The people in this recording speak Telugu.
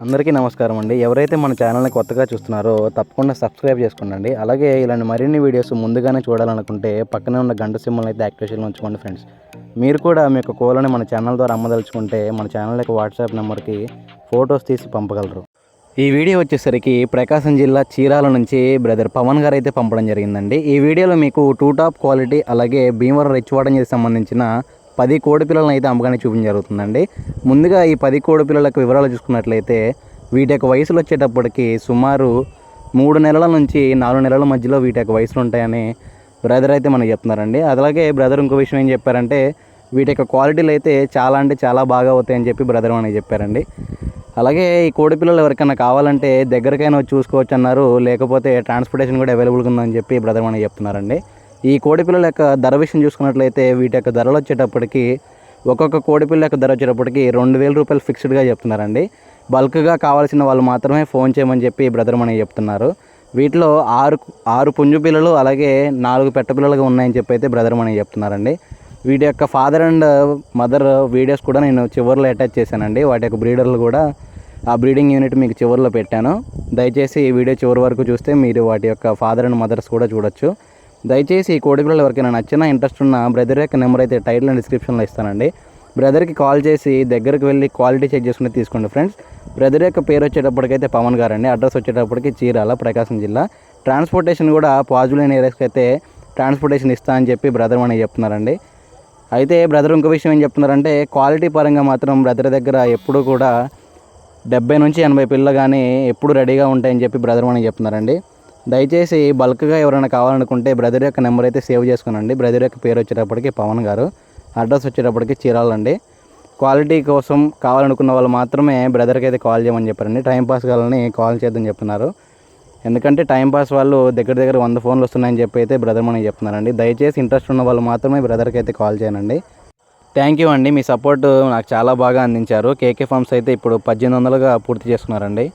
అందరికీ నమస్కారం అండి. ఎవరైతే మన ఛానల్ని కొత్తగా చూస్తున్నారో తప్పకుండా సబ్స్క్రైబ్ చేసుకోండి అలాగే ఇలాంటి మరిన్ని వీడియోస్ ముందుగానే చూడాలనుకుంటే పక్కనే ఉన్న గంట సింబల్ అయితే యాక్టివేషన్లో ఉంచుకోండి ఫ్రెండ్స్ మీరు కూడా మీ యొక్క కోళ్ళని మన ఛానల్ ద్వారా అమ్మదలుచుకుంటే మన ఛానల్ యొక్క వాట్సాప్ నెంబర్కి ఫొటోస్ తీసి పంపగలరు. ఈ వీడియో వచ్చేసరికి ప్రకాశం జిల్లా చీరాల నుంచి బ్రదర్ పవన్ గారు అయితే పంపడం జరిగిందండి. ఈ వీడియోలో మీకు టూ టాప్ క్వాలిటీ అలాగే భీమవరం రిచ్వాడన్కి సంబంధించిన పది కోడి పిల్లలను అయితే అమ్మకానికి చూపించడం జరుగుతుందండి. ముందుగా ఈ పది కోడి పిల్లలకు వివరాలు చూసుకున్నట్లయితే వీటి యొక్క వయసులు వచ్చేటప్పటికి సుమారు మూడు నెలల నుంచి నాలుగు నెలల మధ్యలో వీటి యొక్క వయసులు ఉంటాయని బ్రదర్ అయితే మనకు చెప్తున్నారండి. అలాగే బ్రదర్ ఇంకో విషయం ఏం చెప్పారంటే వీటి యొక్క క్వాలిటీలు అయితే చాలా అంటే చాలా బాగా అవుతాయని చెప్పి బ్రదర్ మనకి చెప్పారండి. అలాగే ఈ కోడి పిల్లలు ఎవరికైనా కావాలంటే దగ్గరకైనా చూసుకోవచ్చు అన్నారు. లేకపోతే ట్రాన్స్పోర్టేషన్ కూడా అవైలబుల్గా ఉందని చెప్పి బ్రదర్ మనకి చెప్తున్నారండి. ఈ కోడిపిల్లల యొక్క ధర విషయం చూసుకున్నట్లయితే వీటి యొక్క ధరలు వచ్చేటప్పటికి ఒక్కొక్క కోడిపిల్ల యొక్క ధర వచ్చేటప్పటికి రెండు వేల రూపాయలు ఫిక్స్డ్గా చెప్తున్నారండి. బల్క్గా కావాల్సిన వాళ్ళు మాత్రమే ఫోన్ చేయమని చెప్పి బ్రదర్ మనకి చెప్తున్నారు. వీటిలో ఆరు ఆరు పుంజు పిల్లలు అలాగే నాలుగు పెట్ట పిల్లలుగా ఉన్నాయని చెప్పి అయితే బ్రదర్ మనకి చెప్తున్నారండి. వీటి యొక్క ఫాదర్ అండ్ మదర్ వీడియోస్ కూడా నేను చివరిలో అటాచ్ చేశానండి. వాటి యొక్క బ్రీడర్లు కూడా ఆ బ్రీడింగ్ యూనిట్ మీకు చివరిలో పెట్టాను. దయచేసి ఈ వీడియో చివరి వరకు చూస్తే మీరు వాటి యొక్క ఫాదర్ అండ్ మదర్స్ కూడా చూడొచ్చు. దయచేసి ఈ కోడి పిల్లలు ఎవరికైనా నచ్చిన ఇంట్రెస్ట్ ఉన్న బ్రదర్ యొక్క నెంబర్ అయితే టైటిల్ అండ్ డిస్క్రిప్షన్లో ఇస్తానండి. బ్రదర్కి కాల్ చేసి దగ్గరికి వెళ్ళి క్వాలిటీ చెక్ చేసుకుని తీసుకోండి ఫ్రెండ్స్ బ్రదర్ యొక్క పేరు వచ్చేటప్పటికైతే పవన్ గారు అండి అడ్రస్ వచ్చేటప్పటికి చీరాల ప్రకాశం జిల్లా. ట్రాన్స్పోర్టేషన్ కూడా పాజిబుల్ అయిన ఏరియాస్కి అయితే ట్రాన్స్పోర్టేషన్ ఇస్తా అని చెప్పి బ్రదర్ మనకి చెప్తున్నారండి. అయితే బ్రదర్ ఇంకో విషయం ఏం చెప్తున్నారంటే క్వాలిటీ పరంగా మాత్రం బ్రదర్ దగ్గర ఎప్పుడూ కూడా డెబ్బై నుంచి ఎనభై పిల్లలు కానీ ఎప్పుడు రెడీగా ఉంటాయని చెప్పి బ్రదర్ మనకి చెప్తున్నారండి. దయచేసి బల్క్గా ఎవరైనా కావాలనుకుంటే బ్రదర్ యొక్క నెంబర్ అయితే సేవ్ చేసుకునండి. బ్రదర్ యొక్క పేరు వచ్చేటప్పటికి పవన్ గారు. అడ్రస్ వచ్చేటప్పటికి చీరాలండి క్వాలిటీ కోసం కావాలనుకున్న వాళ్ళు మాత్రమే బ్రదర్కి అయితే కాల్ చేయమని చెప్పారండి. టైంపాస్ కావాలని కాల్ చేద్దని చెప్తున్నారు. ఎందుకంటే టైంపాస్ వాళ్ళు దగ్గర దగ్గర వంద ఫోన్లు వస్తున్నాయని చెప్పి అయితే బ్రదర్ మనకి చెప్తున్నారండి. దయచేసి ఇంట్రెస్ట్ ఉన్న వాళ్ళు మాత్రమే బ్రదర్కి అయితే కాల్ చేయనండి థ్యాంక్ యూ అండి. మీ సపోర్ట్ నాకు చాలా బాగా అందించారు. కేకే ఫార్మ్స్ అయితే ఇప్పుడు పద్దెనిమిది వందలుగా పూర్తి చేసుకున్నారండి.